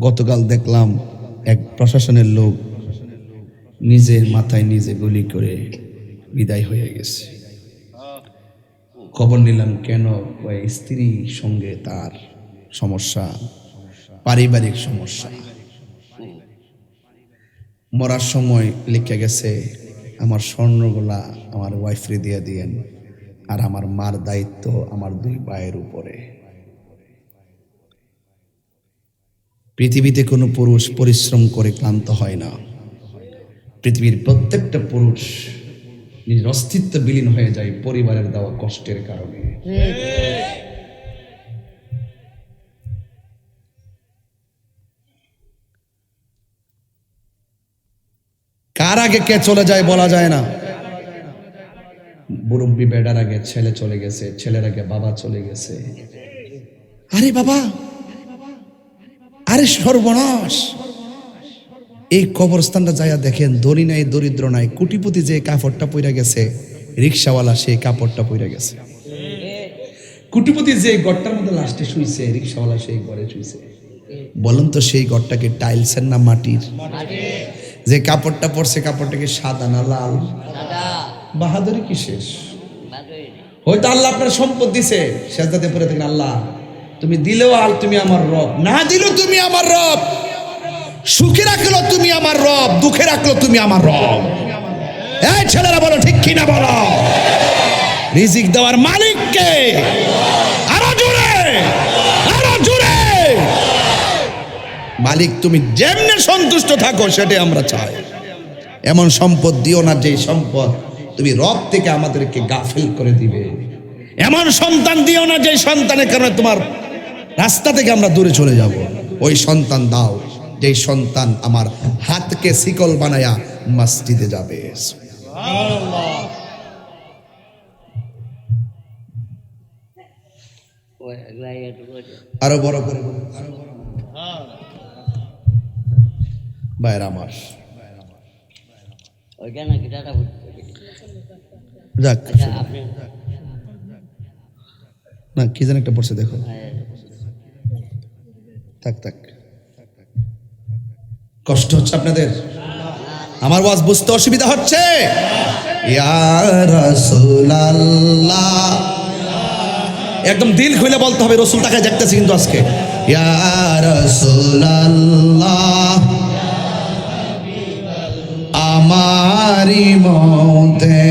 গতকাল দেখলাম এক প্রশাসনের লোক নিজের মাথায় নিজে গুলি করে বিদায় হয়ে গেছে। খবর নিলাম, কেন ওই স্ত্রীর সঙ্গে তার সমস্যা, পারিবারিক সমস্যা। মরার সময় লিখে গেছে, আমার স্বর্ণগুলা আমার ওয়াইফরে দিয়ে দিয়েন আর আমার মার দায়িত্ব আমার দুই ভাইয়ের উপরে। পৃথিবীতে কোনো পুরুষ পরিশ্রম করে ক্লান্ত হয় না। পৃথিবীর প্রত্যেকটা পুরুষ নিজের অস্তিত্ব বিলীন হয়ে যায় পরিবারের দেওয়া কষ্টের কারণে। কার আগে কে চলে যায় বলা যায় না। মুরব্বী বেডার আগে ছেলে চলে গেছে, ছেলের আগে বাবা চলে গেছে। আরে বাবা! আরে সর্বনাশ। এই কবরস্থানটা যাইয়া দেখেন দড়ি নাই দরিদ্র নাই কুটিপতি যে কাপড়টা পইরা গেছে রিক্সাওয়ালা সেই কাপড়টা পইরা গেছে। কুটিপতি যে গড়টার মধ্যে লাস্টে শুইছে রিক্সাওয়ালা সেই ঘরে শুইছে। বলুন তো সেই ঘরটাকে টাইলসের না মাটির? যে কাপড়টা পরছে কাপড়টাকে সাদা না লাল? বাহাদুরি কি শেষ? হয়তো আল্লাহ আপনার সম্পদ দিছে সেজদাতে পরে থাকেন আল্লাহ। তুমি দিলেও আল তুমি আমার রব। না দিলেও তুমি আমার রব। সুখে রাখল তুমি আমার রব, দুঃখে রাখল তুমি আমার রব। এই ছেলেরা বলো, ঠিক কিনা বলো? রিজিক দেওয়ার মালিককে আরও জোরে আরও জোরে। মালিক, তুমি যেমনে সন্তুষ্ট থাকো, সেটাই আমরা চাই। এমন সম্পদ দিও না যে সম্পদ তুমি রব থেকে আমাদেরকে গাফিল করে দিবে। এমন সন্তান দিও না যে সন্তানের কারণে তোমার রাস্তা থেকে আমরা দূরে চলে যাব। ওই সন্তান দাও যেই সন্তান আমার হাতকে শিকল বানায়া মসজিদে যাবে। আরও বড় করে বলুন। বাইরে আমার। যাক আচ্ছা না কি যেন একটা পড়ছে দেখো। থাক থাক। কষ্ট হচ্ছে আপনাদের? আমার ওয়াজ বুঝতে অসুবিধা হচ্ছে? একদম দিল খুলে বলতে হবে, রসুল তাকে দেখতেছি কিন্তু আজকে। আমারি মতের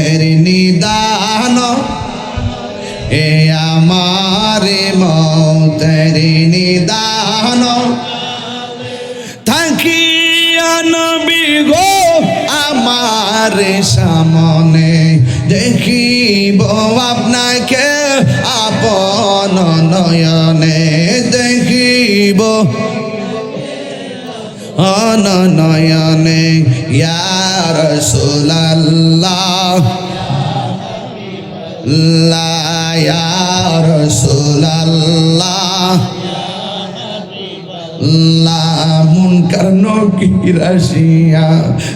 আমার সামনে দেখিব আপনাকে আপন নয়নে দেখিব। অননয়নে ইয়ার সুলাল্লাহ লায়ার সুলাল্লাহ লামুন কারণ কি রাশিয়া,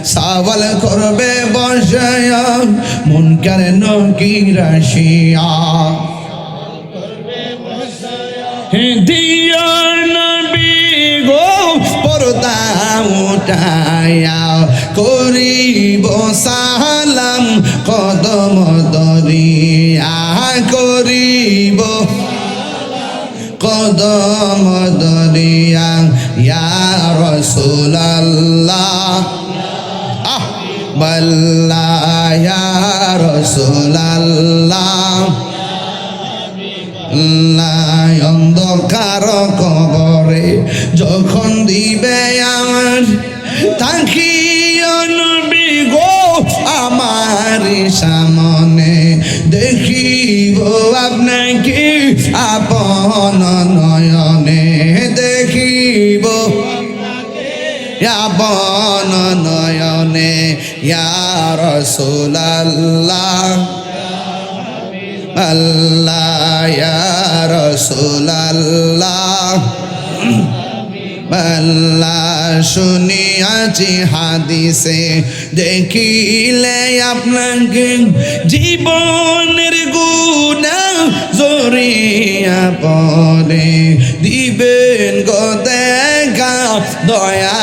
সাওয়াল করবে বসায়া মন কারণ কি রাশিয়া দিয়া নবী গো, পর্দা করিব সালাম, কদম দরিয়া করিব কদম দরিয়া ইয়া রসুলাল্লাহ আহ বল্লা ইয়া রসুলাল্লাহ লাই অন্ধকার কবরে যখন দিবে আমার তাকি নবী গো আমার সামনে দেখিব আপনাকে আপন নয়নে দেখিব। আপন নয়নে ইয়ার রসুলাল্লাহ। আল্লাহ রসুল্লাহ আল্লাহ শুনিয়াছি হাদিসে দেখিলে আপনাকে জীবনের জরিয়া পরে দিবেন গো দেখা, দয়া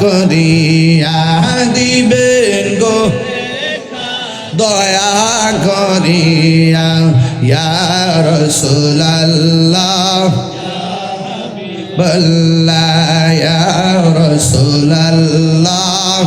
করিয়া দিবেন গো দয়া করিয়া, ইয়া রসুলাল্লাহ। বল্লা, ইয়া রসুলাল্লাহ।